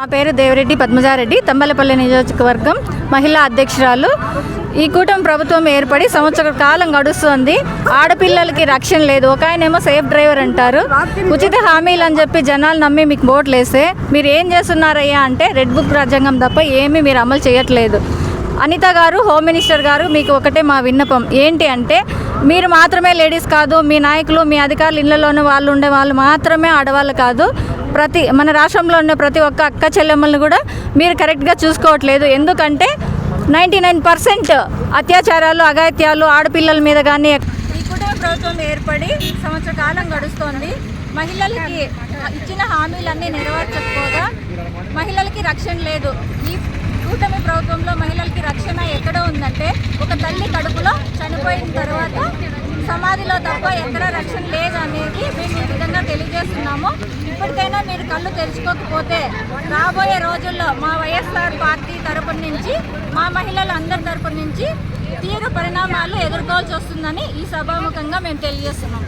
నా పేరు దేవిరెడ్డి పద్మజారెడ్డి తంబలపల్లి నియోజకవర్గం మహిళా అధ్యక్షురాలు. ఈ కూటమి ప్రభుత్వం ఏర్పడి సంవత్సర కాలం గడుస్తుంది. ఆడపిల్లలకి రక్షణ లేదు. ఒక ఆయనేమో సేఫ్ డ్రైవర్ అంటారు. ఉచిత హామీలు అని చెప్పి జనాలు నమ్మి మీకు ఓట్లు వేస్తే మీరు ఏం చేస్తున్నారయ్యా అంటే రెడ్ బుక్ రాజ్యాంగం తప్ప ఏమీ మీరు అమలు చేయట్లేదు. అనిత గారు హోమ్ మినిస్టర్ గారు మీకు ఒకటే మా విన్నపం. ఏంటి అంటే మీరు మాత్రమే లేడీస్ కాదు మీ నాయకులు మీ అధికారులు ఇళ్ళలోనే వాళ్ళు ఉండే వాళ్ళు మాత్రమే ఆడవాళ్ళు కాదు. ప్రతి మన రాష్ట్రంలో ఉన్న ప్రతి ఒక్క అక్క చెల్లెమ్మల్ని కూడా మీరు కరెక్ట్గా చూసుకోవట్లేదు. ఎందుకంటే నైంటీ నైన్ పర్సెంట్ అత్యాచారాలు అగాత్యాలు ఆడపిల్లల మీద కానీ ఈ కుటుంబ ప్రభుత్వం ఏర్పడి సంవత్సర కాలం గడుస్తోంది. మహిళలకి ఇచ్చిన హామీలన్నీ నెరవేర్చకపోగా మహిళలకి రక్షణ లేదు. ఈ కూటమి ప్రభుత్వంలో మహిళలకి రక్షణ ఎక్కడ ఉందంటే ఒక తల్లి కడుపులో చనిపోయిన తర్వాత సమాధిలో తప్ప ఎక్కడ రక్షణ లేదని చేస్తున్నాము ఇప్పటికైనా మీరు కళ్ళు తెరుచుకోకపోతే రాబోయే రోజుల్లో మా వైఎస్ఆర్ పార్టీ తరపున నుంచి మా మహిళలందరి తరపు నుంచి తీవ్ర పరిణామాలు ఎదుర్కోవాల్సి వస్తుందని ఈ సభాముఖంగా మేము తెలియజేస్తున్నాం.